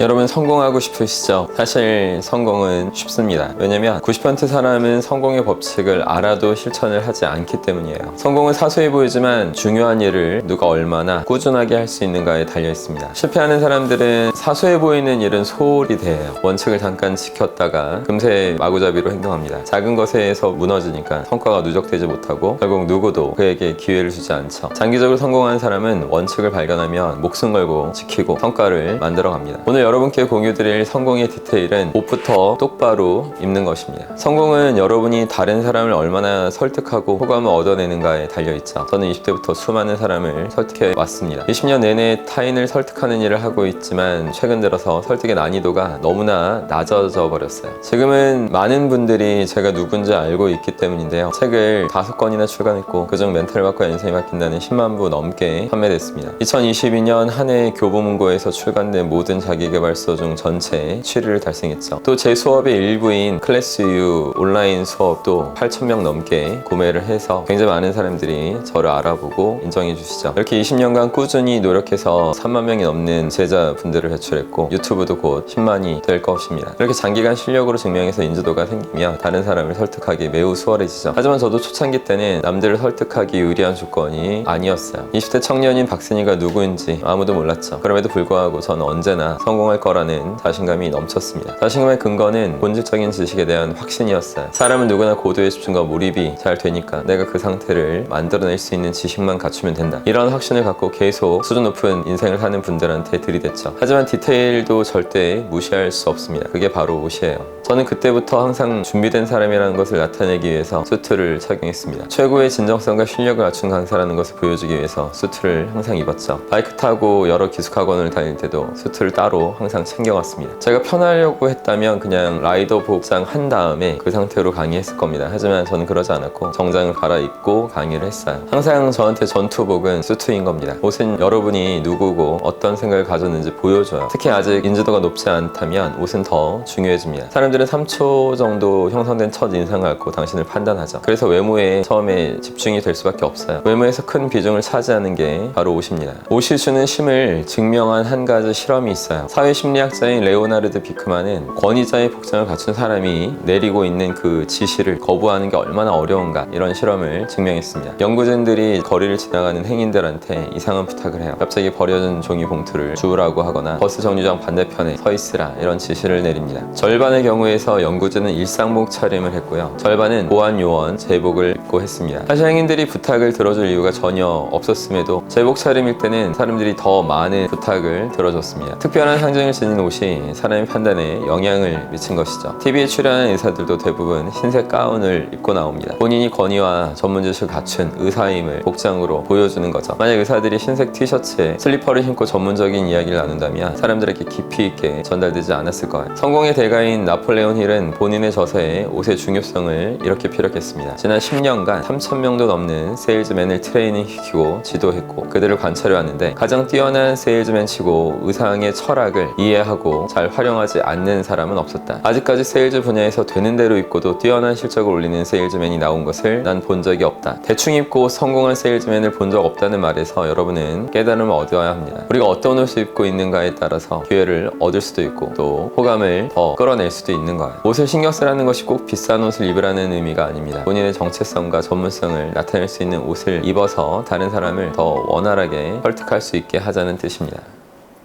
여러분 성공하고 싶으시죠? 사실 성공은 쉽습니다. 왜냐면 90% 사람은 성공의 법칙을 알아도 실천을 하지 않기 때문이에요. 성공은 사소해 보이지만 중요한 일을 누가 얼마나 꾸준하게 할 수 있는가에 달려 있습니다. 실패하는 사람들은 사소해 보이는 일은 소홀히 대해요. 원칙을 잠깐 지켰다가 금세 마구잡이로 행동합니다. 작은 것에서 무너지니까 성과가 누적되지 못하고 결국 누구도 그에게 기회를 주지 않죠. 장기적으로 성공한 사람은 원칙을 발견하면 목숨 걸고 지키고 성과를 만들어 갑니다. 오늘 여러분께 공유드릴 성공의 디테일은 옷부터 똑바로 입는 것입니다. 성공은 여러분이 다른 사람을 얼마나 설득하고 호감을 얻어내는가에 달려있죠. 저는 20대부터 수많은 사람을 설득해 왔습니다. 20년 내내 타인을 설득하는 일을 하고 있지만 최근 들어서 설득의 난이도가 너무나 낮아져 버렸어요. 지금은 많은 분들이 제가 누군지 알고 있기 때문인데요. 책을 다섯 권이나 출간했고 그중 멘탈학과 인생이 바뀐다는 10만 부 넘게 판매됐습니다. 2022년 한 해 교보문고에서 출간된 모든 자기 개발서 중 전체 7위를 달성했죠. 또 제 수업의 일부인 클래스 U 온라인 수업도 8,000명 넘게 구매를 해서 굉장히 많은 사람들이 저를 알아보고 인정해 주시죠. 이렇게 20년간 꾸준히 노력해서 3만 명이 넘는 제자분들을 배출했고 유튜브도 곧 10만이 될 것입니다. 이렇게 장기간 실력으로 증명해서 인지도가 생기면 다른 사람을 설득하기 매우 수월해지죠. 하지만 저도 초창기 때는 남들을 설득하기 유리한 조건이 아니었어요. 20대 청년인 박순이가 누구인지 아무도 몰랐죠. 그럼에도 불구하고 저는 언제나 성공 할 거라는 자신감이 넘쳤습니다. 자신감의 근거는 본질적인 지식에 대한 확신이었어요. 사람은 누구나 고도의 집중과 몰입이 잘 되니까 내가 그 상태를 만들어낼 수 있는 지식만 갖추면 된다. 이런 확신을 갖고 계속 수준 높은 인생을 사는 분들한테 들이댔죠. 하지만 디테일도 절대 무시할 수 없습니다. 그게 바로 옷이에요. 저는 그때부터 항상 준비된 사람이라는 것을 나타내기 위해서 수트를 착용했습니다. 최고의 진정성과 실력을 갖춘 강사라는 것을 보여주기 위해서 수트를 항상 입었죠. 바이크 타고 여러 기숙학원을 다닐 때도 수트를 따로 항상 챙겨갔습니다. 제가 편하려고 했다면 그냥 라이더 복장 한 다음에 그 상태로 강의했을 겁니다. 하지만 저는 그러지 않았고 정장을 갈아입고 강의를 했어요. 항상 저한테 전투복은 수트인 겁니다. 옷은 여러분이 누구고 어떤 생각을 가졌는지 보여줘요. 특히 아직 인지도가 높지 않다면 옷은 더 중요해집니다. 사람들은 3초 정도 형성된 첫 인상을 갖고 당신을 판단하죠. 그래서 외모에 처음에 집중이 될 수밖에 없어요. 외모에서 큰 비중을 차지하는 게 바로 옷입니다. 옷이 주는 힘을 증명한 한 가지 실험이 있어요. 사회심리학자인 레오나르드 비크만은 권위자의 복장을 갖춘 사람이 내리고 있는 그 지시를 거부하는 게 얼마나 어려운가 이런 실험을 증명했습니다. 연구진들이 거리를 지나가는 행인들한테 이상한 부탁을 해요. 갑자기 버려진 종이 봉투를 주우라고 하거나 버스 정류장 반대편에 서 있으라 이런 지시를 내립니다. 절반의 경우에서 연구진은 일상복 차림을 했고요. 절반은 보안 요원 제복을 입고 했습니다. 사실 행인들이 부탁을 들어줄 이유가 전혀 없었음에도 제복 차림일 때는 사람들이 더 많은 부탁을 들어줬습니다. 특별한 상징을 지닌 옷이 사람의 판단에 영향을 미친 것이죠. TV에 출연한 의사들도 대부분 흰색 가운을 입고 나옵니다. 본인이 권위와 전문 지식을 갖춘 의사임을 복장으로 보여주는 거죠. 만약 의사들이 흰색 티셔츠에 슬리퍼를 신고 전문적인 이야기를 나눈다면 사람들에게 깊이 있게 전달되지 않았을 거예요. 성공의 대가인 나폴레온 힐은 본인의 저서에 옷의 중요성을 이렇게 피력했습니다. 지난 10년간 3,000명도 넘는 세일즈맨을 트레이닝 시키고 지도했고 그들을 관찰해 왔는데 가장 뛰어난 세일즈맨 치고 의상의 철학 을 이해하고 잘 활용하지 않는 사람은 없었다. 아직까지 세일즈 분야에서 되는 대로 입고도 뛰어난 실적을 올리는 세일즈맨이 나온 것을 난 본 적이 없다. 대충 입고 성공한 세일즈맨을 본 적 없다는 말에서 여러분은 깨달음을 얻어야 합니다. 우리가 어떤 옷을 입고 있는가에 따라서 기회를 얻을 수도 있고 또 호감을 더 끌어낼 수도 있는 거예요. 옷을 신경 쓰라는 것이 꼭 비싼 옷을 입으라는 의미가 아닙니다. 본인의 정체성과 전문성을 나타낼 수 있는 옷을 입어서 다른 사람을 더 원활하게 설득할 수 있게 하자는 뜻입니다.